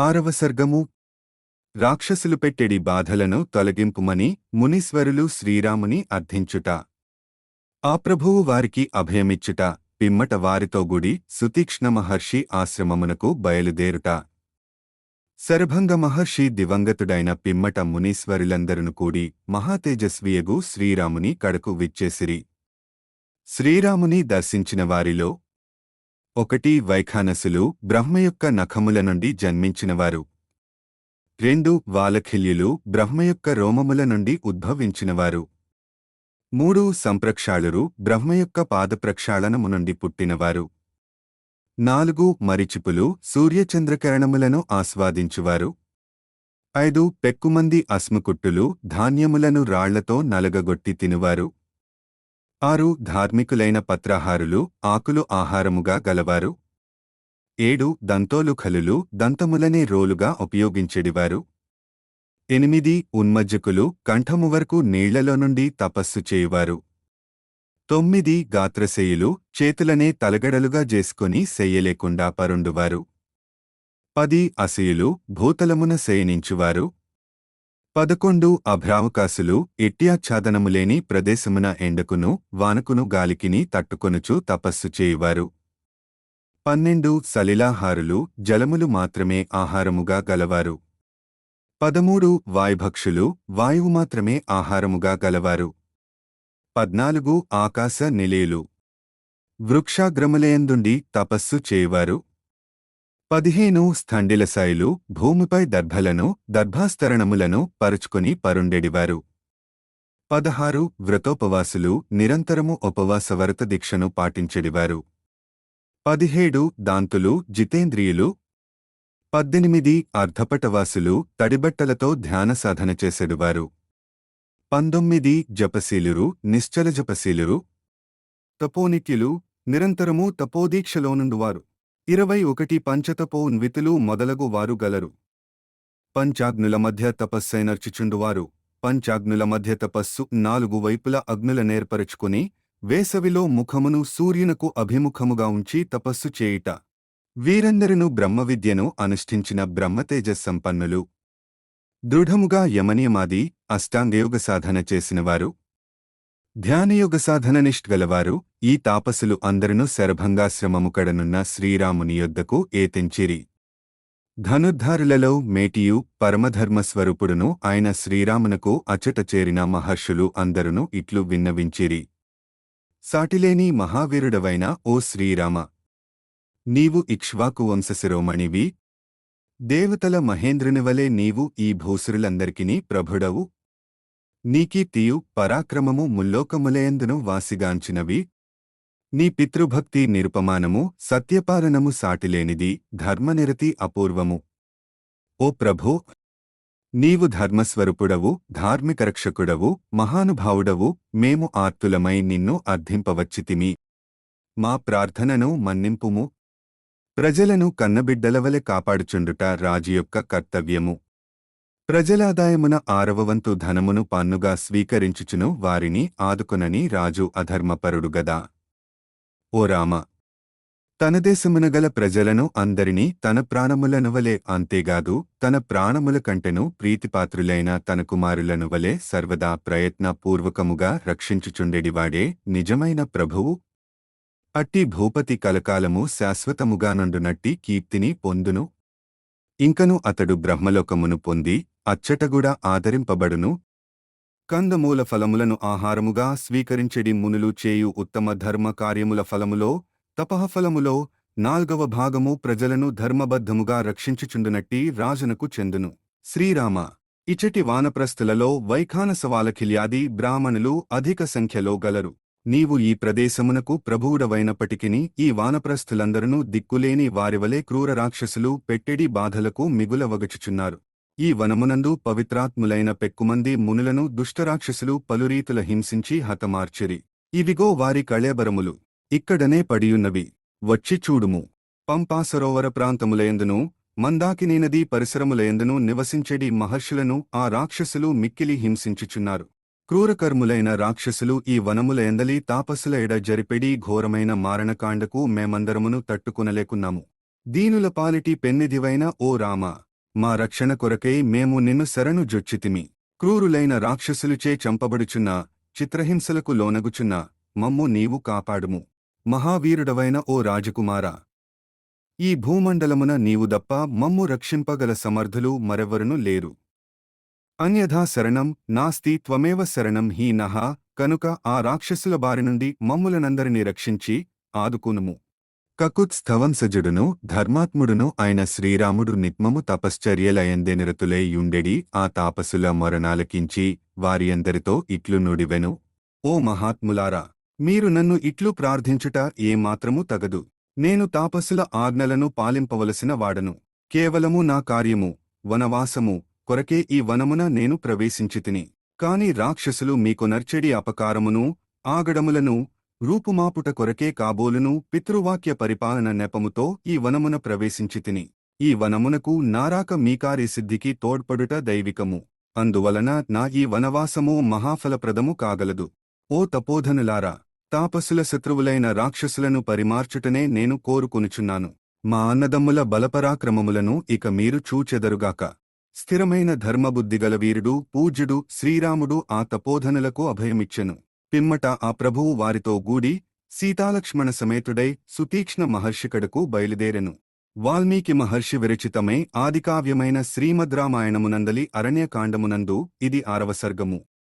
ఆరవ సర్గము. రాక్షసులు పెట్టెడి బాధలను తొలగింపుమని మునీశ్వరులు శ్రీరాముని అర్థించుట. ఆ ప్రభువు వారికి అభయమిచ్చుట పిమ్మట వారితో గుడి సుతీక్ష్ణ మహర్షి ఆశ్రమమునకు బయలుదేరుట. శరభంగ మహర్షి దివంగతుడైన పిమ్మట మునీశ్వరులందరును కూడి మహాతేజస్వియగు శ్రీరాముని కడకు విచ్చేసిరి. శ్రీరాముని దర్శించిన వారిలో ఒకటి వైఖానసులు బ్రహ్మ యొక్క నఖముల నుండి జన్మించినవారు. రెండు వాలఖిల్యులు బ్రహ్మ యొక్క రోమముల నుండి ఉద్భవించినవారు. మూడు సంప్రక్షాళురు బ్రహ్మ యొక్క పాదప్రక్షాళనము నుండి పుట్టినవారు. నాలుగు మరిచిపులు సూర్యచంద్రకిరణములను ఆస్వాదించువారు. ఐదు పెక్కుమంది అస్మకుట్టులు ధాన్యములను రాళ్ళతో నలగగొట్టి తినువారు. ఆరు ధార్మికులైన పత్రాహారులు ఆకులు ఆహారముగా గలవారు. ఏడు దంతోలు ఖలులు దంతములనే రోలుగా ఉపయోగించెడివారు. ఎనిమిది ఉన్మజ్జకులు కంఠము వరకు నీళ్ళలో నుండి తపస్సు చేయువారు. తొమ్మిది గాత్రశేయులు చేతులనే తలగడలుగా చేసుకుని సెయ్యలేకుండా పరుండువారు. పది అసయులు భూతలమున శయనించువారు. పదకొండు అభ్రావకాశులు ఇట్యాచ్ఛాదనములేని ప్రదేశమున ఎండకును వానకును గాలికిని తట్టుకొనుచు తపస్సు చేయువారు. పన్నెండు సలిలాహారులు జలములు మాత్రమే ఆహారముగా గలవారు. పదమూడు వాయుభక్షులు వాయువు మాత్రమే ఆహారముగా గలవారు. పద్నాలుగు ఆకాశ నిలయులు. వృక్షాగ్రములయందుండి తపస్సు చేయువారు. పదిహేను స్థండిలశాయిలు భూమిపై దర్భలను దర్భాస్తరణములను పరుచుకొని పరుండెడివారు. పదహారు వ్రతోపవాసులు నిరంతరము ఉపవాస వరత దీక్షను పాటించెడివారు. పదిహేడు దాంతులు జితేంద్రియులు. పద్దెనిమిది అర్ధపటవాసులు తడిబట్టలతో ధ్యాన సాధన చేసెడువారు. పంతొమ్మిది జపశీలురు నిశ్చల జపశీలురు. తపోనిత్యులు నిరంతరము తపోదీక్షలోనుండువారు ఇరవై ఒకటి పంచతపో న్వితులు మొదలగు వారు గలరు. పంచాగ్నుల మధ్య తపస్సైనర్చుచుండువారు పంచాగ్నుల మధ్య తపస్సు నాలుగు వైపుల అగ్నుల నేర్పరుచుకుని వేసవిలో ముఖమును సూర్యునకు అభిముఖముగా ఉంచి తపస్సు చేయుట. వీరందరిను బ్రహ్మవిద్యను అనుష్ఠించిన బ్రహ్మతేజ సంపన్నులు దృఢముగా యమనియమాది అష్టాంగయోగ సాధన చేసినవారు ధ్యానయోగ సాధన నిష్గలవారు ఈ తాపసులు అందరును శరభంగాశ్రమముకడనున్న శ్రీరాముని యొద్దకు ఏతెంచిరి. ధనుర్ధారులలో మేటియు పరమధర్మస్వరూపుడును ఆయన శ్రీరామునకు అచట చేరిన మహర్షులు అందరును ఇట్లు విన్నవించిరి. సాటిలేని మహావీరుడవైన ఓ శ్రీరామ నీవు ఇక్ష్వాకు వంశశిరోమణివి. దేవతల మహేంద్రునివలే నీవు ఈ భూసురులందరికినీ ప్రభుడవు. నీకీర్తియు పరాక్రమము ముల్లోకములయందును వాసిగాంచినవి. నీ పితృభక్తి నిరుపమానము సత్యపాలనము సాటిలేనిది ధర్మనిరతి అపూర్వము. ఓ ప్రభో! నీవు ధర్మస్వరూపుడవు ధార్మికరక్షకుడవు మహానుభావుడవు మేము ఆర్తులమై నిన్ను అర్థింపవచ్చితిమి. మా ప్రార్థనను మన్నింపుము. ప్రజలను కన్నబిడ్డలవలె కాపాడుచుండుట రాజు యొక్క కర్తవ్యము. ప్రజలాదాయమున ఆరవవంతు ధనమును పన్నుగా స్వీకరించుచును వారిని ఆదుకొనని రాజు అధర్మపరుడుగదా ఓ రామ! తన దేశమున గల ప్రజలను అందరినీ తన ప్రాణములను వలె అంతేగాదు తన ప్రాణముల కంటెను ప్రీతిపాత్రులైన తన కుమారులనువలే సర్వదా ప్రయత్నపూర్వకముగా రక్షించుచుండెడివాడే నిజమైన ప్రభువు. అట్టి భూపతి కలకాలము శాశ్వతముగానుండునట్టి కీర్తిని పొందును. ఇంకను అతడు బ్రహ్మలోకమును పొంది అచ్చటగుడ ఆదరింపబడును. కందమూల ఫలములను ఆహారముగా స్వీకరించెడి మునులు చేయు ఉత్తమ ధర్మ కార్యముల ఫలములో తపహఫలములో నాల్గవ భాగము ప్రజలను ధర్మబద్ధముగా రక్షించుచుండునట్టి రాజునకు చెందును. శ్రీరామ ఇచటి వానప్రస్థులలో వైఖానసవాలఖిల్యాది బ్రాహ్మణులు అధిక సంఖ్యలో గలరు. నీవు ఈ ప్రదేశమునకు ప్రభువుడవైనప్పటికిని ఈ వానప్రస్థులందరూ దిక్కులేని వారివలే క్రూర రాక్షసులు పెట్టెడి బాధలకు మిగులవగచుచున్నారు. ఈ వనమునందు పవిత్రాత్ములైన పెక్కుమంది మునులను దుష్టరాక్షసులు పలురీతుల హింసించి హతమార్చిరి. ఇవిగో వారి కళేబరములు. ఇక్కడనే పడియున్నవి. వచ్చి చూడుము. పంపా సరోవర ప్రాంతములయందును మందాకినీ నదీ పరిసరములయందును నివసించెడి మహర్షులను ఆ రాక్షసులు మిక్కిలి హింసించుచున్నారు. క్రూరకర్ములైన రాక్షసులు ఈ వనముల ఎందలి తాపసుల ఎడ జరిపెడి ఘోరమైన మారణకాండకు మేమందరమును తట్టుకునలేకున్నాము. దీనుల పాలిటి పెన్నిదివైన ఓ రామ. మా రక్షణ కొరకై మేము నిన్ను శరణు జొచ్చితిమి. క్రూరులైన రాక్షసులుచే చంపబడుచున్న చిత్రహింసలకు లోనగుచున్న మమ్ము నీవు కాపాడుము. మహావీరుడవైన ఓ రాజకుమారా! ఈ భూమండలమున నీవు దప్ప మమ్ము రక్షింపగల సమర్థులు మరెవరును లేరు. అన్యథా శరణం నాస్తి త్వమేవ శరణం హీ నహ కనుక ఆ రాక్షసుల బారి నుండి మమ్ములనందరినీ రక్షించి ఆదుకునుము. కకుత్ స్థవంసజుడును ధర్మాత్ముడును అయిన శ్రీరాముడు నిత్మము తపశ్చర్యలయందెనిరతులై యుండెడి ఆ తాపసుల మరణాలకించి వారియందరితో ఇట్లు నుడివెను. ఓ మహాత్ములారా మీరు నన్ను ఇట్లు ప్రార్థించుట ఏమాత్రము తగదు. నేను తాపసుల ఆజ్ఞలను పాలింపవలసిన వాడను. కేవలము నా కార్యము వనవాసము కొరకే ఈ వనమున నేను ప్రవేశించితిని. కాని రాక్షసులు మీకు నర్చడి అపకారమును ఆగడములను రూపుమాపుట కొరకే కాబోలును పితృవాక్య పరిపాలన నెపముతో ఈ వనమున ప్రవేశించితిని ఈ వనమునకు నారాక మీకారి సిద్ధికి తోడ్పడుట దైవికము. అందువలన నా ఈ వనవాసము మహాఫలప్రదము కాగలదు. ఓ తపోధనులారా తాపసుల శత్రువులైన రాక్షసులను పరిమార్చుటనే నేను కోరుకొనుచున్నాను. మా అన్నదమ్ముల బలపరాక్రమములను ఇక మీరు చూచెదరుగాక. స్థిరమైన ధర్మబుద్ధిగల వీరుడు పూజ్యుడు శ్రీరాముడు ఆ తపోధనులకు అభయమిచ్చెను. పిమ్మట ఆ ప్రభువు వారితో గూడి సీతాలక్ష్మణ సమేతుడై సుతీక్ష్ణ మహర్షికడకు బయలుదేరెను. వాల్మీకి మహర్షి విరచితమై ఆదికావ్యమైన శ్రీమద్రామాయణమునందలి అరణ్యకాండమునందు ఇది ఆరవ సర్గము.